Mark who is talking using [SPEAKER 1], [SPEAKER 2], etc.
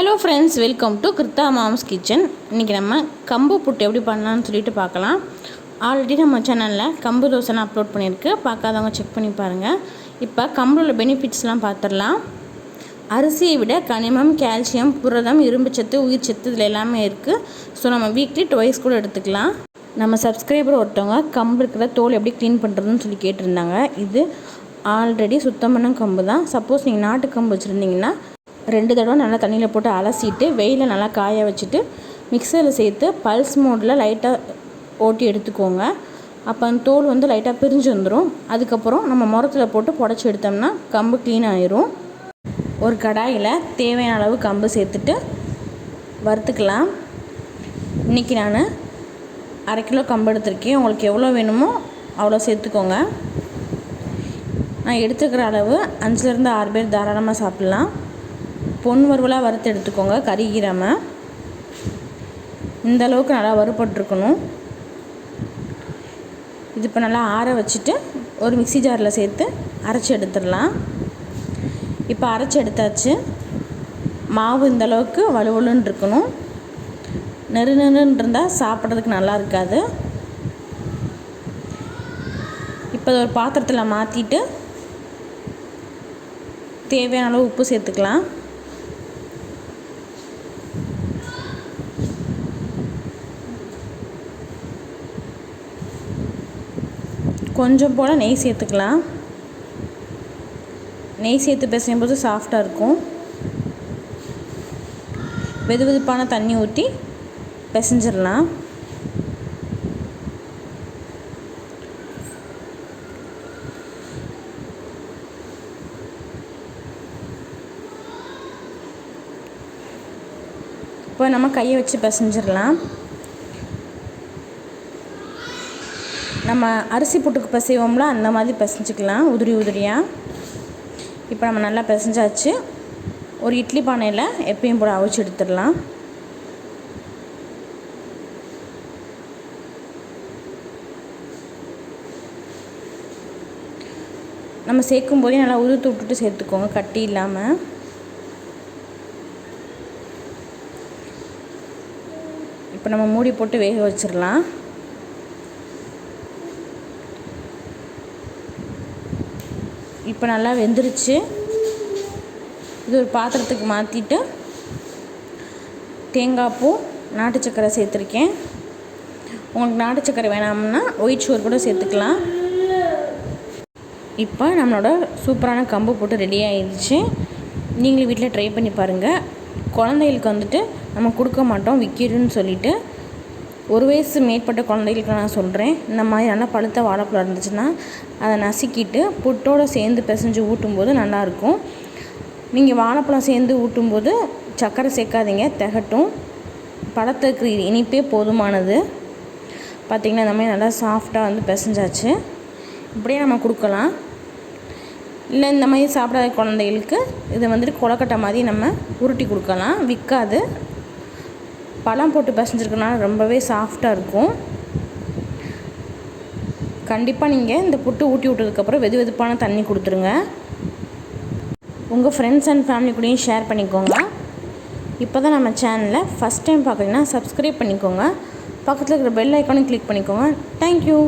[SPEAKER 1] Hello friends welcome to Krutha moms kitchen இன்றைக்கி நம்ம கம்பு புட்டு எப்படி பண்ணலாம்னு சொல்லிட்டு பார்க்கலாம். ஆல்ரெடி நம்ம சேனலில் கம்பு தோசைலாம் அப்லோட் பண்ணியிருக்கு. பார்க்காதவங்க செக் பண்ணி பாருங்கள் இப்போ கம்புல பெனிஃபிட்ஸ்லாம் பார்த்துடலாம் அரிசியை விட கனிமம் கால்சியம் புரதம் இரும்புச்சத்து உயிர்ச்சத்து இதில் எல்லாமே இருக்குது ஸோ நம்ம வீக்லி டுவைஸ் கூட எடுத்துக்கலாம். நம்ம சப்ஸ்கிரைபர் ஒருத்தவங்க கம்பு இருக்கிற தோல் எப்படி க்ளீன் பண்ணுறதுன்னு சொல்லி கேட்டிருந்தாங்க. இது ஆல்ரெடி சுத்தம் பண்ண கம்பு தான். சப்போஸ் நீங்கள் நாட்டு கம்பு வச்சுருந்தீங்கன்னா ரெண்டு தடவை நல்லா தண்ணியில் போட்டு அலசிட்டு வெயிலில் நல்லா காய வச்சுட்டு மிக்சரில் சேர்த்து பல்ஸ் மோடில் லைட்டாக ஓட்டி எடுத்துக்கோங்க. அப்போ அந்த தோல் வந்து லைட்டாக பிரிஞ்சு வந்துடும் அதுக்கப்புறம் நம்ம முரத்தில் போட்டு புடச்சி எடுத்தோம்னா கம்பு க்ளீன் ஆயிரும். ஒரு கடாயில் தேவையான அளவு கம்பு சேர்த்துட்டு வறுத்துக்கலாம். இன்றைக்கி நான் அரை கிலோ கம்பு எடுத்திருக்கேன். உங்களுக்கு எவ்வளோ வேணுமோ அவ்வளோ சேர்த்துக்கோங்க. நான் எடுத்துக்கிற அளவு அஞ்சுலேருந்து ஆறு பேர் தாராளமாக சாப்பிட்லாம். பொன் வறுவலாக வறுத்து எடுத்துக்கோங்க கறிகிறாமல் இந்த அளவுக்கு நல்லா வறுபட்டுருக்கணும். இது இப்போ நல்லா ஆற வச்சுட்டு ஒரு மிக்சி ஜாரில் சேர்த்து அரைச்சி எடுத்துடலாம். இப்போ அரைச்சி எடுத்தாச்சு. மாவு இந்த அளவுக்கு வலுவலுன்னு இருக்கணும். நெரு நெருன்னு இருந்தால் சாப்பிட்றதுக்கு நல்லா இருக்காது. இப்போ ஒரு பாத்திரத்தில் மாற்றிட்டு தேவையான அளவு உப்பு சேர்த்துக்கலாம். கொஞ்சம் போல் நெய் சேர்த்துக்கலாம். நெய் சேர்த்து பிசையும் போது சாஃப்டாக இருக்கும். வெது வெதுப்பான தண்ணி ஊற்றி பிசைஞ்சிடலாம். இப்போ நம்ம கையை வச்சு பிசைஞ்சிடலாம். நம்ம அரிசி புட்டுக்கு பிசைவோம்ல அந்த மாதிரி பிசைஞ்சிக்கலாம் உதிரி உதிரியாக இப்போ நம்ம நல்லா பிசைஞ்சாச்சு. ஒரு இட்லி பானையில் எப்பயும் போல் அவிச்சு எடுத்துடலாம். நம்ம சேர்க்கும் போதே நல்லா உதுத்து விட்டுட்டு சேர்த்துக்கோங்க கட்டி இல்லாமல் இப்போ நம்ம மூடி போட்டு வேக வச்சிடலாம். இப்போ நல்லா வெந்துருச்சு. இது ஒரு பாத்திரத்துக்கு மாற்றிட்டு தேங்காய் பூ நாட்டு சக்கரை சேர்த்துருக்கேன். உங்களுக்கு நாட்டு சக்கரை வேணாம்னா ஒயிட் சுகர் கூட சேர்த்துக்கலாம். இப்போ நம்மளோட சூப்பரான கம்பு போட்டு ரெடி ஆயிடுச்சு. நீங்களும் வீட்டில் ட்ரை பண்ணி பாருங்கள் குழந்தைகளுக்கு வந்துட்டு நம்ம கொடுக்க மாட்டோம் விற்கிறோன்னு சொல்லிவிட்டு ஒரு வயசு மேற்பட்ட குழந்தைகளுக்கு நான் சொல்கிறேன் இந்த மாதிரி நல்லா பழுத்த வாழைப்பழம் இருந்துச்சுன்னா அதை நசுக்கிட்டு புட்டோடு சேர்ந்து பிசைஞ்சு ஊட்டும்போது நல்லாயிருக்கும். நீங்கள் வாழைப்பழம் சேர்ந்து ஊட்டும்போது சர்க்கரை சேர்க்காதீங்க திகட்டும். பழத்துக்கு இனிப்பே போதுமானது. பார்த்திங்கன்னா இந்த மாதிரி நல்லா சாஃப்டாக வந்து பிசைஞ்சாச்சு. இப்படியே நம்ம கொடுக்கலாம். இல்லை இந்த மாதிரி சாப்பிடாத குழந்தைகளுக்கு இதை வந்துட்டு கொலக்கட்டை மாதிரி நம்ம உருட்டி கொடுக்கலாம். விற்காது. பழம் போட்டு பசஞ்சிருக்கனால ரொம்பவே சாஃப்டாக இருக்கும். கண்டிப்பாக நீங்கள் இந்த புட்டு ஊட்டி விட்டதுக்கப்புறம் வெது வெதுப்பான தண்ணி கொடுத்துருங்க. உங்கள் ஃப்ரெண்ட்ஸ் அண்ட் ஃபேமிலி கூடயும் ஷேர் பண்ணிக்கோங்க. இப்போ தான் நம்ம சேனலை ஃபஸ்ட் டைம் பார்க்குறீங்கன்னா சப்ஸ்கிரைப் பண்ணிக்கோங்க. பக்கத்தில் இருக்கிற பெல் ஐக்கானையும் கிளிக் பண்ணிக்கோங்க. தேங்க்யூ